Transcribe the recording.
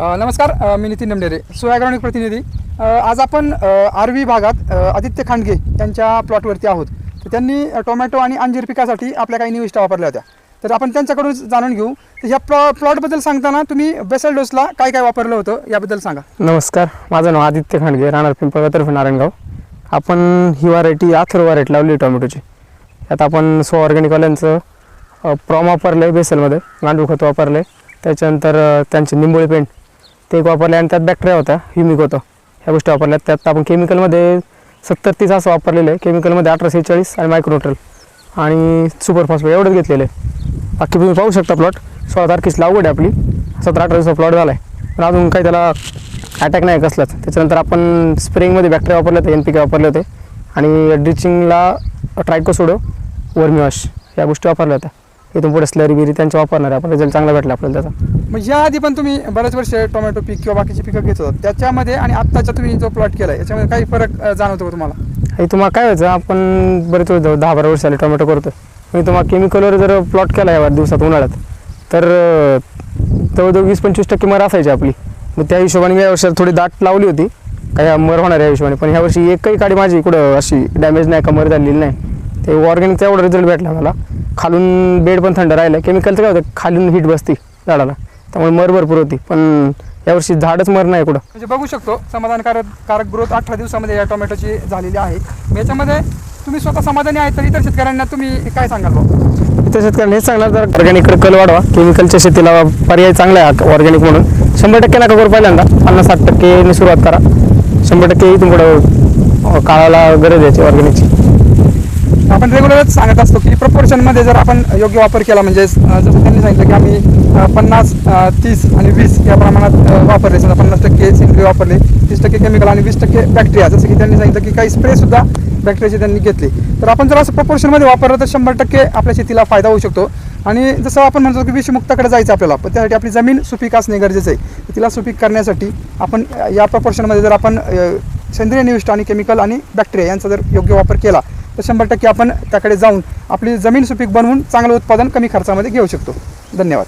नमस्कार मी नितीन नमडेरे सोयाग्रानिक प्रतिनिधी. आज आपण आरवी भागात आदित्य खांडगे यांच्या प्लॉटवरती आहोत. तर त्यांनी टोमॅटो आणि अंजीर पिकासाठी आपल्या काही निविष्ठा वापरल्या होत्या. तर आपण त्यांच्याकडून जाणून घेऊ. तर ह्या प्लॉ प्लॉटबद्दल सांगताना तुम्ही बेसल डोसला काय काय वापरलं होतं याबद्दल सांगा. नमस्कार माझं नाव आदित्य खांडगे राहणार पिंपळगाव तर्फे नारायणगाव. आपण ही व्हरायटी आथर व्हरायटी लावली टोमॅटोची. यात आपण सो ऑर्गॅनिकवाल्यांचं प्रॉम वापरलं आहे बेसलमध्ये गांडूळ खत वापरलं आहे त्याच्यानंतर त्यांचे निंबोळी पेंट ते एक वापरले आणि त्यात बॅक्टेरिया होता ह्युमिक होतं. ह्या गोष्टी वापरल्या. त्यात आपण केमिकलमध्ये सत्तर तीस असं वापरलेलं आहे. केमिकलमध्ये अठरा सेहेचाळीस आणि मायक्रोट्रल आणि सुपरफास्ट एवढंच घेतलेलं आहे. बाकी तुम्ही पाहू शकता प्लॉट सोळा तारखेची लागवड आहे आपली. सतरा अठरा दिवसाचा प्लॉट झाला आहे पण अजून काही त्याला अटॅक नाही कसलाच. त्याच्यानंतर आपण स्प्रेंगमध्ये बॅक्टेरिया वापरले होते एन पी के वापरले होते. आणि ड्रिचिंगला ट्रायकोसोडो वर्मिवॉश या गोष्टी वापरल्या होत्या. इथून पुढे स्लरी बिरी त्यांच्या वापरणार आहे. आपण रिझल्ट चांगला भेटला आपल्याला त्याचा. मग या आधी पण तुम्ही बरेच वर्ष टोमॅटो पीक किंवा बाकीची पिकं घेत होतात त्याच्यामध्ये आणि आत्ताच्या तुम्ही जो प्लॉट केला आहे याच्यामध्ये काही फरक अ, जाणवतो का तुम्हाला? हे तुम्हाला काय व्हायचं आपण बरेच वेळ दहा बारा वर्ष झाले टोमॅटो करतो मी तुम्हाला केमिकलवर जर प्लॉट केला या दिवसात उन्हाळ्यात तर अं, जवळजवळ वीस पंचवीस टक्के मर असायची आपली. मग त्या हिशोबाने मी या वर्षात थोडी दाट लावली होती. काय मर होणार या हिशोबाने पण ह्या वर्षी एकही काडी माझी कुठं अशी डॅमेज नाही का मर झालेली नाही. ते ऑर्गॅनिकचा एवढा रिझल्ट भेटला मला. खालून बेड पण थंड राहिलं केमिकलचं काय होतं? खालून हीट बसती झाडाला. त्यामुळे मर भरपूर होती. पण यावर्षी झाडच मर नाही कुठं. म्हणजे बघू शकतो समाधानकारक कारक ग्रोथ अठरा दिवसामध्ये या टोमॅटोची झालेली आहे. याच्यामध्ये तुम्ही स्वतः समाधानी आहेत तर इतर शेतकऱ्यांना तुम्ही काय सांगाल इथं शेतकऱ्यांना हेच सांगणार तर ऑर्गॅनिककडे कल वाढवा. केमिकलच्या शेतीला पर्याय चांगला आहे ऑर्गॅनिक म्हणून. शंभर टक्के नका करू पहिल्यांदा. पन्नास साठ टक्के सुरुवात करा. शंभर टक्के पुढं काळाला गरज आहे ऑर्गॅनिकची आपण रेग्युलरच सांगत असतो की प्रपोर्शनमध्ये जर आपण योग्य वापर केला म्हणजे जसं त्यांनी सांगितलं की आम्ही पन्नास तीस आणि वीस या प्रमाणात वापरले समजा पन्नास टक्के सेंद्रिय वापरले तीस टक्के केमिकल आणि वीस टक्के बॅक्टेरिया जसं की त्यांनी सांगितलं की काही स्प्रेसुद्धा बॅक्टेरियाची बॅक्टेरियाचे त्यांनी घेतले. तर आपण जर असं प्रपोर्शनमध्ये वापरलं तर शंभर टक्के आपल्या शेतीला फायदा होऊ शकतो. आणि जसं आपण म्हणतो की विषमुक्ताकडे जायचं आपल्याला पण त्यासाठी आपली जमीन सुपीक असणे गरजेचं आहे. तिला सुपीक करण्यासाठी आपण या प्रपोर्शनमध्ये जर आपण सेंद्रिय निविष्ट आणि केमिकल आणि बॅक्टेरिया यांचा जर योग्य वापर केला तर शंभर टक्के आपण त्याकडे जाऊन आपली जमीन सुपीक बनवून चांगलं उत्पादन कमी खर्चामध्ये घेऊ शकतो. धन्यवाद.